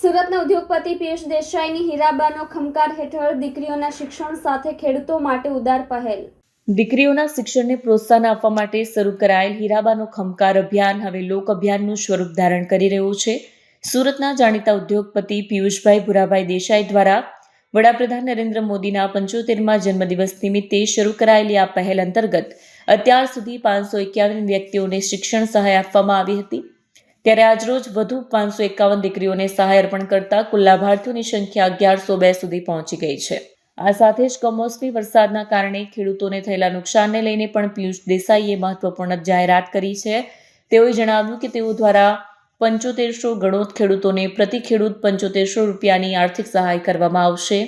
સુરતના ઉદ્યોગપતિ પિયુષ દેસાઈની હીરાબાનો ખમકાર હેઠળ દીકરીઓના શિક્ષણ સાથે ખેડૂતો માટે ઉદાર પહેલ. દીકરીઓના શિક્ષણને પ્રોત્સાહન આપવા માટે શરૂ કરાયેલ હીરાબાનો ખમકાર અભિયાન હવે લોક અભિયાનનું સ્વરૂપ ધારણ કરી રહ્યું છે. સુરતના જાણીતા ઉદ્યોગપતિ પિયુષભાઈ ભુરાભાઈ દેસાઈ દ્વારા વડાપ્રધાન નરેન્દ્ર મોદીના પંચોતેરમાં જન્મદિવસ નિમિત્તે શરૂ કરાયેલી આ પહેલ અંતર્ગત અત્યાર સુધી પાંચસો એકાવન વ્યક્તિઓને શિક્ષણ સહાય આપવામાં આવી હતી. ત્યારે આજરોજ વધુ પાંચસો એકાવન દીકરીઓને સહાય અર્પણ કરતા કુલ લાભાર્થીઓની સંખ્યા અગિયારસો બે સુધી પહોંચી ગઈ છે. આ સાથે જ કમોસમી વરસાદના કારણે ખેડૂતોને થયેલા નુકસાનને લઈને પણ પિયુષ દેસાઈએ મહત્વપૂર્ણ જાહેરાત કરી છે. તેઓએ જણાવ્યું કે તેઓ દ્વારા પંચોતેરસો ગણોત ખેડૂતોને પ્રતિ ખેડૂત પંચોતેરસો રૂપિયાની આર્થિક સહાય કરવામાં આવશે.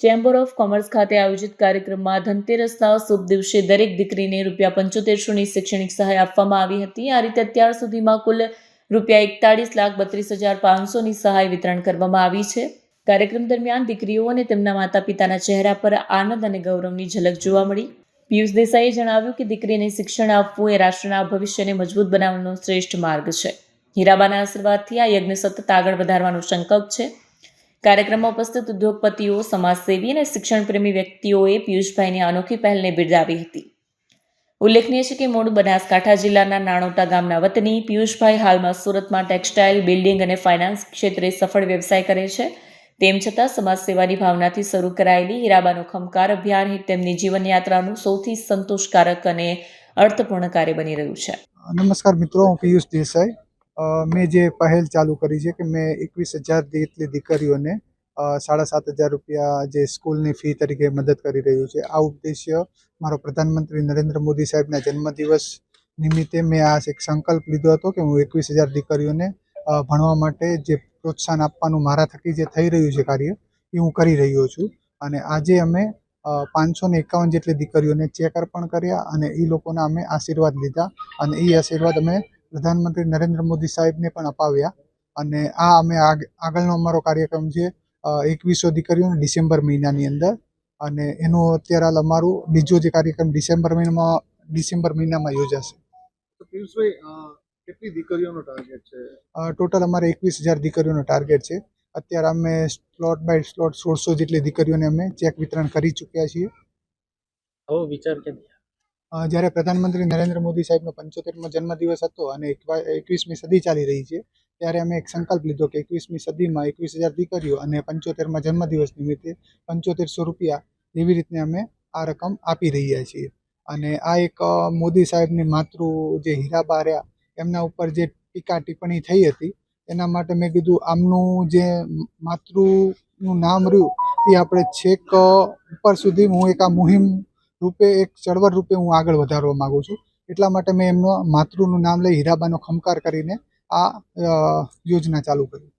ચેમ્બર ઓફ કોમર્સ ખાતે આયોજિત કાર્યક્રમમાં ધનતેરસના શુભ દિવસે દરેક દીકરીને રૂપિયા પંચોતેરસોની શૈક્ષણિક સહાય આપવામાં આવી હતી. આ રીતે અત્યાર સુધીમાં કુલ રૂપિયા એકતાળીસ લાખ બત્રીસ હજાર પાંચસોની સહાય વિતરણ કરવામાં આવી છે. કાર્યક્રમ દરમિયાન દીકરીઓ અને તેમના માતા પિતાના ચહેરા પર આનંદ અને ગૌરવની ઝલક જોવા મળી. પિયુષ દેસાઈએ જણાવ્યું કે દીકરીને શિક્ષણ આપવું એ રાષ્ટ્રના ભવિષ્યને મજબૂત બનાવવાનો શ્રેષ્ઠ માર્ગ છે. હીરાબાના આશીર્વાદથી આ યજ્ઞ સતત આગળ વધારવાનો સંકલ્પ છે. કાર્યક્રમમાં ઉપસ્થિત ઉદ્યોગપતિઓ, સમાજસેવી અને શિક્ષણપ્રેમી વ્યક્તિઓએ પિયુષભાઈની અનોખી પહેલને બિરદાવી હતી. ઉલ્લેખનીય છે કે મૂળ બનાસકાંઠા જિલ્લાના નાણોટા ગામના વતની પિયુષભાઈ હાલમાં સુરતમાં ટેક્સટાઇલ, બિલ્ડિંગ અને ફાઇનાન્સ ક્ષેત્રે સફળ વ્યવસાય કરે છે. તેમ છતાં સમાજ સેવાની ભાવનાથી શરૂ કરાયેલી હીરાબાનો ખમકાર અભિયાન એ તેમની જીવનયાત્રાનું સૌથી સંતોષકારક અને અર્થપૂર્ણ કાર્ય બની રહ્યું છે. નમસ્કાર મિત્રો, હું પિયુષ દેસાઈ. મેં જે પહેલ ચાલુ કરી છે કે મેં એકવીસ હજાર જેટલી દીકરીઓને સાડા સાત હજાર રૂપિયા જે સ્કૂલની ફી તરીકે મદદ કરી રહ્યું છે. આ ઉદ્દેશ્ય મારો પ્રધાનમંત્રી નરેન્દ્ર મોદી સાહેબના જન્મદિવસ નિમિત્તે મેં આ એક સંકલ્પ લીધો હતો કે હું એકવીસ હજાર દીકરીઓને ભણવા માટે જે પ્રોત્સાહન આપવાનું મારા થકી જે થઈ રહ્યું છે કાર્ય, એ હું કરી રહ્યો છું. અને આજે અમે પાંચસો ને એકાવન જેટલી દીકરીઓને ચેક અર્પણ કર્યા અને એ લોકોના અમે આશીર્વાદ લીધા અને એ આશીર્વાદ અમે પ્રધાનમંત્રી નરેન્દ્ર મોદી સાહેબને પણ અપાવ્યા. અને આ અમે આગ- આગળનો અમારો કાર્યક્રમ છે એકવીસો દીકરીઓને ડિસેમ્બર મહિનાની અંદર. અને એનું અત્યારે હાલ અમારું બીજો જે કાર્યક્રમ ડિસેમ્બર મહિનામાં ડિસેમ્બર મહિનામાં યોજાશે. તો પિયુષભાઈ અ, કેટલી દીકરીઓનો ટાર્ગેટ છે? ટોટલ અમારે એકવીસ હજાર દીકરીઓનો ટાર્ગેટ છે. અત્યારે અમે સ્લોટ બાય સ્લોટ સોળસો જેટલી દીકરીઓને અમે ચેક વિતરણ કરી ચૂક્યા છીએ. આવો વિચાર કેમ જ્યારે પ્રધાનમંત્રી નરેન્દ્ર મોદી સાહેબનો પંચોતેરમો જન્મદિવસ હતો અને એકવીસમી સદી ચાલી રહી છે ત્યારે અમે એક સંકલ્પ લીધો કે એકવીસમી સદીમાં એકવીસ હજાર દીકરીઓ અને પંચોતેરમાં જન્મદિવસ નિમિત્તે પંચોતેરસો રૂપિયા એવી રીતને અમે આ રકમ આપી રહ્યા છીએ. અને આ એક મોદી સાહેબની માતૃ જે હીરાબા રહ્યા, એમના ઉપર જે ટીકા ટિપ્પણી થઈ હતી, એના માટે મેં કીધું આમનું જે માતૃનું નામ રહ્યું, એ આપણે છેક ઉપર સુધી હું એક આ મુહિમ રૂપે, એક ચળવળ રૂપે હું આગળ વધારવા માગું છું. એટલા માટે મેં એમનો માતૃનું નામ લઈ હીરાબાનો ખમકાર કરીને આ યોજના ચાલુ કરી.